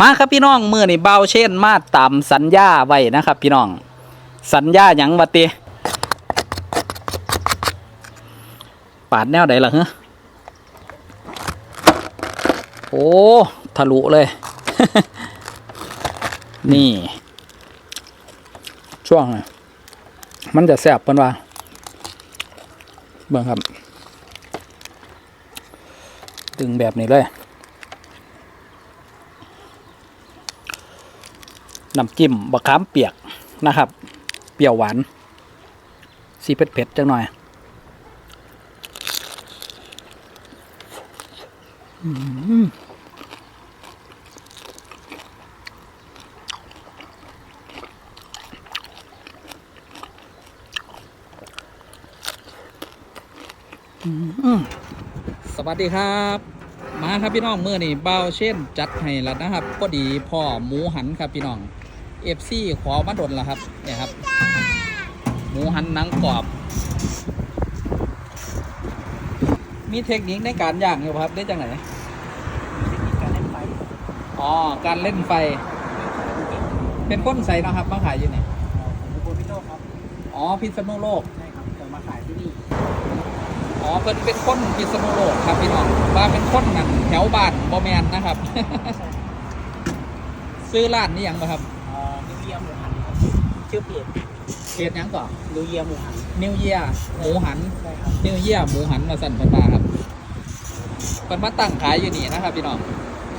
มาครับพี่น้องมือนี่เบาเช่นมาตามสัญญาไว้นะครับ พี่น้อง สัญญาหยังวะติปาดแนวใดล่ะฮะโอ้ทะลุเลย นี่ ช่วงน่ะมันจะแสบเพิ่นว่า เบิ่งครับ ดึงแบบนี้เลย น้ำจิ้มบะขามเปียกนะครับ เปรี้ยวหวานสีเผ็ดๆจังหน่อยสวัสดีครับ มาครับพี่น้องเมื่อนี่เบาเช่น จัดให้แล้วนะครับพอดีพ่อหมูหันครับพี่น้อง เอฟซีขอมาดนแล้วครับ เนี่ยครับ หมูหันหนังกรอบ มีเทคนิคในการย่างอยู่ครับได้จังไหนการเล่นไฟอ๋อ การเล่นไฟ เป็นคนใส่นาะครับมาขายอยู่นี่ผมเป็นคนพิโลกครับ อ๋อพิษณุโลกใช่ครับแต่มาขายที่นี่อ๋อเป็นเป็นคนพิษณุโลกครับพี่น้องว่าเป็นคนนั่นแถวบ้านบอแมนนะครับ ซื้อร้านนี่ยังปะครับ เอ่อนิวเยียหมูหันครับ ชื่อเพจเพจยังก่อนนิวเยียหมูหันนิวเยียหมูหันใช่ครับนิวเยียหมูหันมาสั่นเพิ่นมาครับเพิ่นมาตั้งขายอยู่นี่นะครับพี่น้อง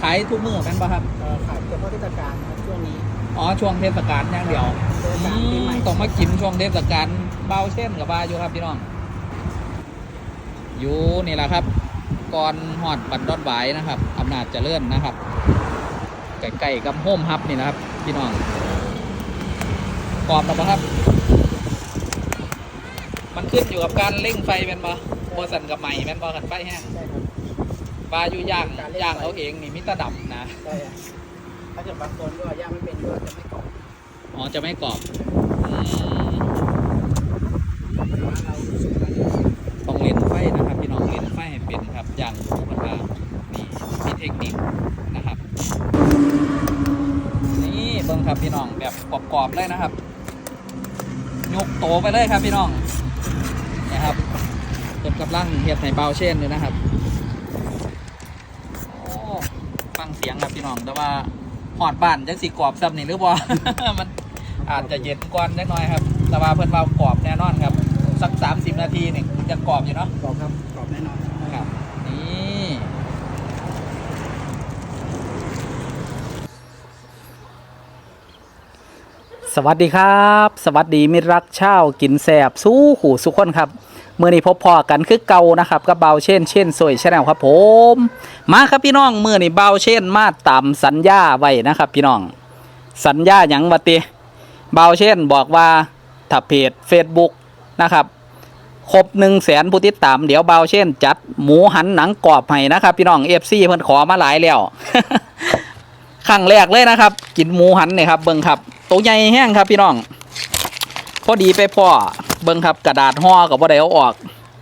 ขายทุกมื้อแม่นปะครับเอ่อขายเฉพาะเทศกาลครับช่วงนี้อ๋อช่วงเทศกาลอย่างเดียว เทศกาลปีใหม่ต้องมากินช่วงเทศกาลเบาเช่นกับบาอยู่ครับพี่น้อง อยู่นี่แหละครับ ก่อนหอดบันดอนหวายนะครับอำนาจเจริญนะครับใกล้ๆกับโฮมฮับนี่นะครับ พี่น้อง กรอบหรือเปล่าครับ มันขึ้นอยู่กับการเร่งไฟแม่นบ่บ่สั่นกับไหม่แม่นบ่กันไฟแห้งใช่ครับปลาอยู่ย่างการเร่งไฟย่างเอาเองนี่มิตรดำนะใช่ครับถ้าเกิดบางคนก็ย่างไม่เป็นก็จะไม่กรอบ อ๋อ จะไม่กรอบอืมแต่ว่าเราสุกแล้วเนี่ยต้องเล่นไฟนะครับพี่น้องเล่นไฟให้เป็นครับอย่างหมูกระทะนี่มีเทคนิคนะครับ นี่เบิ้งครับพี่น้องแบบกรอบๆเลยนะครับ ยกโตไปเลยครับพี่น้องเนี่ยครับเปิดกำลังเฮ็ดให้เบาเช่นเลยนะครับโอ้ฟังเสียงครับพี่น้องแต่ว่าหอดบ้านจังสิกรอบซ้ำนี่หรือบ่มันอาจจะเย็นก่อนนิดหน่อยครับ แต่ว่าเพิ่นว่ากรอบแน่นอนครับ สักสามสิบนาทีนี่จะกรอบอยู่เนาะกรอบครับกรอบแน่นอนครับนี่ สวัสดีครับ สวัสดีมิรักเช่ากินแสบสู้ขู่สุขคนครับเมื่อนี้พบพอกันคือเก่านะครับกับเบาเช่นเช่นสวยชาแนลครับผม มาครับพี่น้องเมื่อนี้เบาเช่นมาตามสัญญาไว้นะครับ พี่น้อง สัญญาหยังวะติเบาเช่นบอกว่าถ้าเพจ Facebook นะครับครบหนึ่งแสนผู้ติดตามเดี๋ยวเบาเช่น จัดหมูหันหนังกรอบให้นะครับ พี่น้องเอฟซีเพิ่นขอมาหลายแล้วครั้งแรกเลยนะครับ กินหมูหันเนี่ยครับเบิ่งครับ ตัวใหญ่แห้งครับพี่น้อง พอดีไปพ่อเบิ่งครับกระดาษห่อกับบ่ได้เอาออก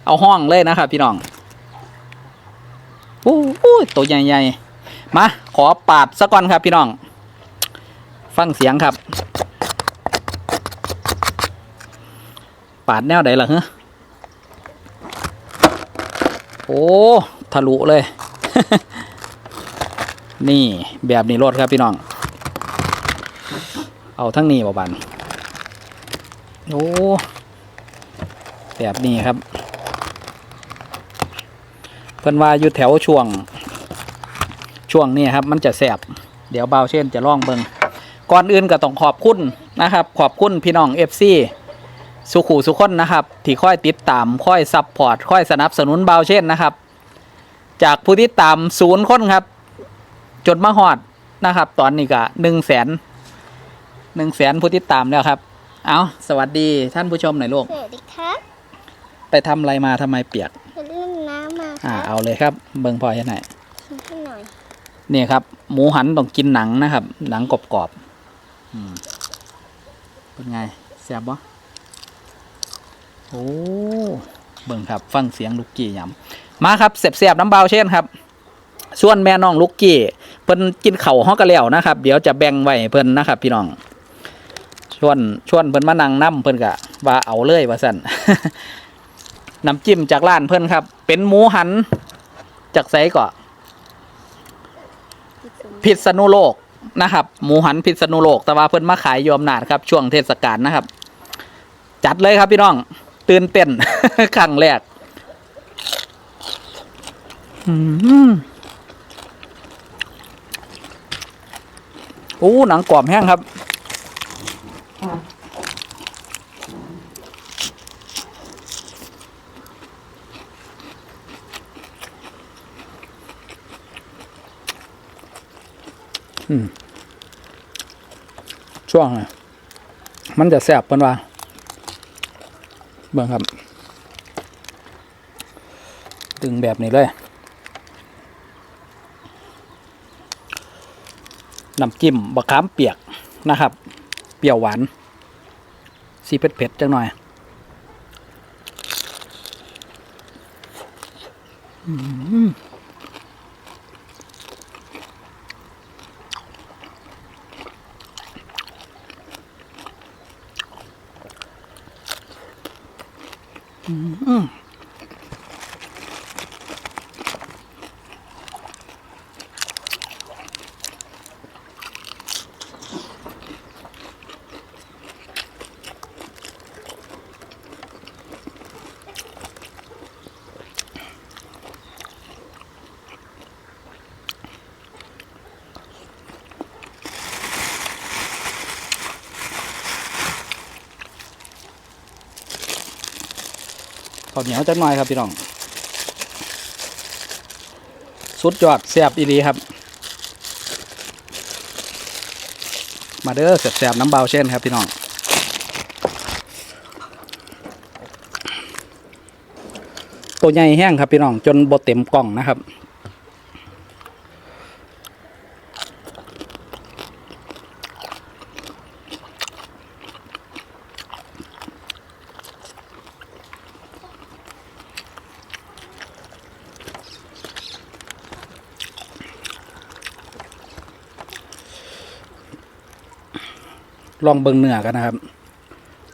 เอาห้องเลยนะครับ พี่น้องอู้หูตัวใหญ่ๆมาขอปาดสักก่อนครับพี่น้อง ฟังเสียงครับ ปาดแนวใดล่ะฮะโอ้ทะลุเลย นี่แบบนี้รถครับพี่น้อง เอาทั้งนี้บ่บันโอ้แบบนี้ครับ เพิ่นว่าอยู่แถวช่วง ช่วงนี้ครับ มันจะแสบเดี๋ยวเบาเช่นจะล่องเบิงก่อนอื่นก็ต้องขอบคุณนะครับ ขอบคุณพี่น้อง FC สุขูสุขคนนะครับ ที่ค่อยติดตามค่อยซัพพอร์ตค่อยสนับสนุนเบาเช่นนะครับ จากผู้ติดตามศูนย์คนครับ จนมาฮอดนะครับ ตอนนี้ก็หนึ่งแสน หนึ่งแสนผู้ติดตามแล้วครับ เอาสวัสดีท่านผู้ชมหน่อยลูก สวัสดีครับ ไปทำอะไรมาทำไมเปียกไปเล่นน้ำมาคอ่า รับเอาเลยครับ เบิ่งพอให้หน่อยชิมให้หน่อยนี่ครับ หมูหันต้องกินหนังนะครับ หนังกรอบๆอืมเป็นไงแซ่บบ่โอ้เบิ่งครับ ฟังเสียงลูกกี้ยำมาครับเสียบๆน้ำเบาเช่นครับ ส่วนแม่น้องลูกกี้เพิ่นกินเข่าวฮอกกะแล้วนะครับ เดี๋ยวจะแบ่งไว้ให้เพิ่นนะครับ พี่น้องช วนชวนเพิ่นมานั่งนํเพิ่นกะว่าเอาเลยว่าสั่นน้ำจิ้มจากร้านเพิ่นครับ เป็นหมูหันจากไสก่อพิษณุโลกนะครับ หมูหันพิษณุโลก แต่ว่าเพิ่นมาขายยอมนาดครับ ช่วงเทศกาลนะครับ จัดเลยครับพี่น้อง ตื่นเต้นครั้งแรกอืมโอ้หนังกรอบแห้งครับอืม ช่วงน่ะมันจะแสบเพิ่นว่า เบิ่งครับ ตึงแบบนี้เลยน้ำจิ้มบะขามเปียกนะครับ ปรี้ยวหวานสีเผ็ดๆจังหน่อยอืม เหนียวจักหน่อยครับพี่น้อง สุดยอดแซ่บอีดีครับ มาเด้อแซ่บๆน้ำเบาเช่นครับพี่น้องตัวใหญ่แห้งครับพี่น้องจนบดเต็มกล่องนะครับ ลองเบิ่งเนื้อกันนะครับ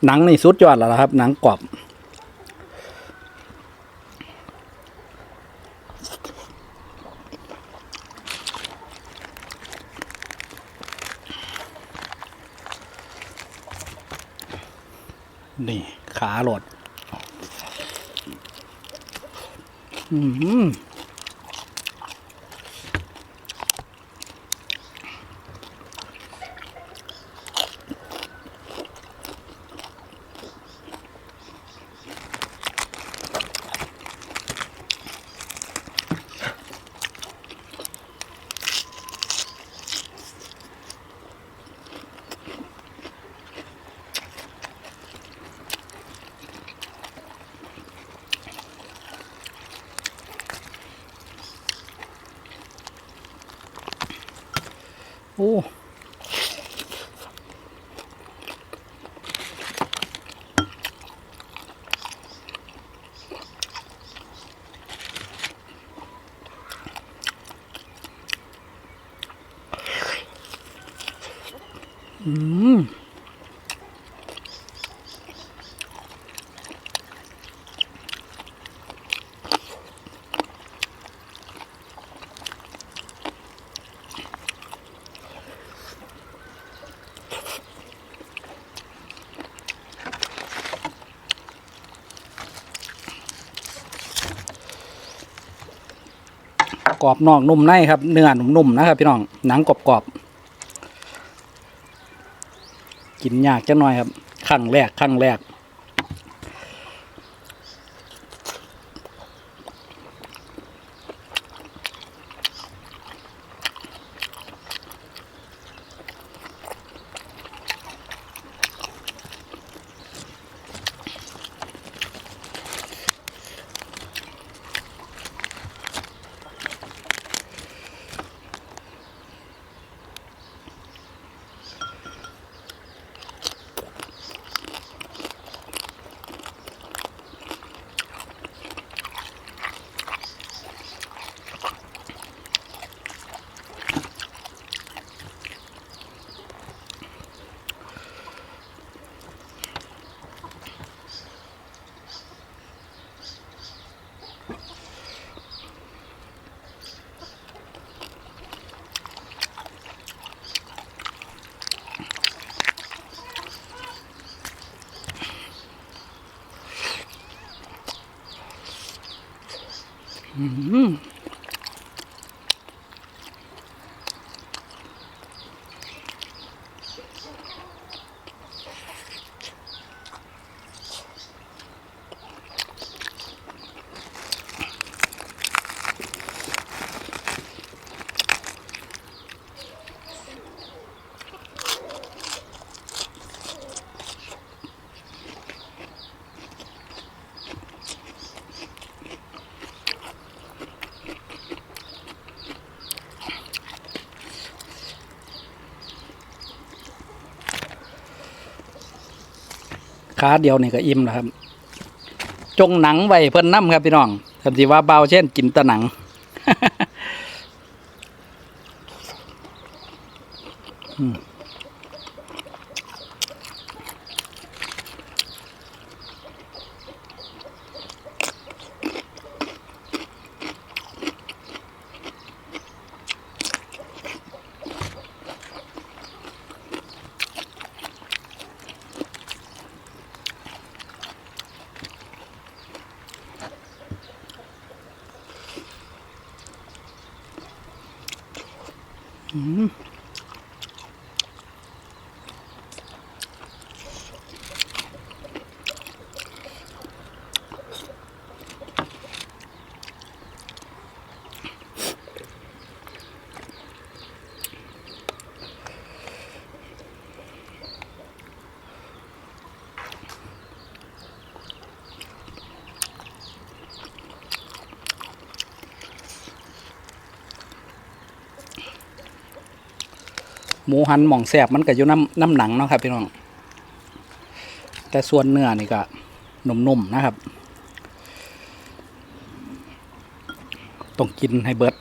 หนังนี่สุดยอดแล้วล่ะครับ หนังกรอบนี่ ขาโหลด อืม โอ้ อืม กรอบนอกนุ่มในครับ เนื้อนุ่มๆนะครับ พี่น้องหนังกรอบๆ กินยากจังหน่อยครับครั้งแรกครั้งแรก Mm-hmm. ขาเดียวนี่ก็อิ่มแล้วครับ จงหนังไว้เพิ่นน้ำครับพี่น้องทำสิว่าเบาเช่นกินตะหนัง 嗯。 หมูหันหม่องแสบมันก็อยู่น้ำน้ำหนังเนาะครับพี่น้อง แต่ส่วนเนื้อนี่ก็นุ่มๆนะครับต้องกินให้เบิด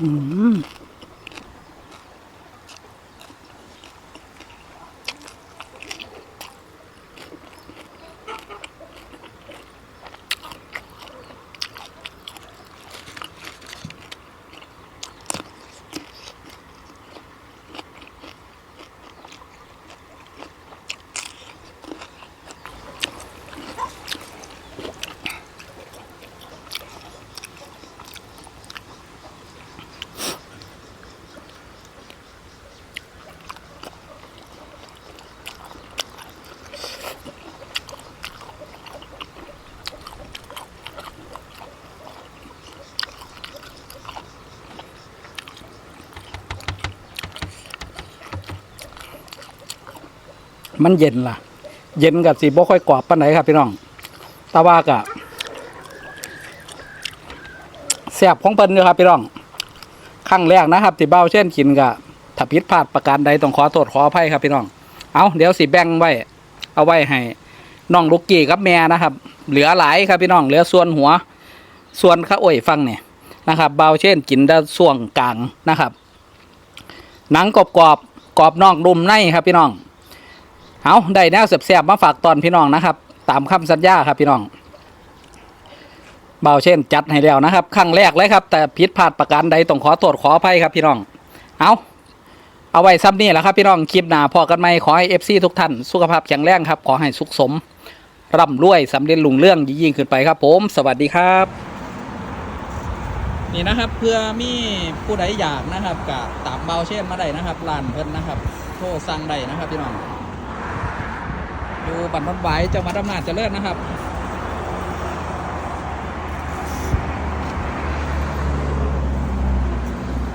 อื มันเย็นล่ะ เย็นกับสีบ่ค่อยกรอบปานไหนครับพี่น้องตะว่ากะแซ่บของเพิ่นอยู่ครับพี่น้องครั้งแรกนะครับที่เบ้าเช่นกินกะถ้าผิดพลาดประการใดต้องขอโทษขออภัยครับพี่น้อง เอาเดี๋ยวสิแบ่งไว้ เอาไว้ให้น้องลูกกี้กับแม่นะครับ เหลือหลายครับพี่น้อง เหลือส่วนหัว ส่วนข้าอ้อยฟังเนี่ยนะครับเบาเช่นกินได้ส่วงกลางนะครับ หนังกรอบกรอบกรอบนอกนุ่มในครับพี่น้อง เอาได้แนวแสบๆมาฝากตอนพี่น้องนะครับ ตามคำสัญญาครับพี่น้องเบาเช่นจัดให้แล้วนะครับครั้งแรกเลยครับ แต่ผิดพลาดประการใดต้องขอโทษขออภัยครับพี่น้อง เอาเอาไว้ซ้ำนี่แหละครับพี่น้องคลิปหน้าพอกันไหมขอให้เอฟซีทุกท่านสุขภาพแข็งแรงครับ ขอให้สุขสมร่ำรวยสำเร็จลุงเรื่องยิ่งขึ้นไปครับ ผม สวัสดีครับ นี่นะครับเพื่อมีผู้ใดอยากนะครับกับตามเบาเช่นมาได้นะครับร้านเพิ่นนะครับโทรสั่งได้นะครับพี่น้อง อยู่บันทนไหวจังหวัดอำนาจเจริญนะครับ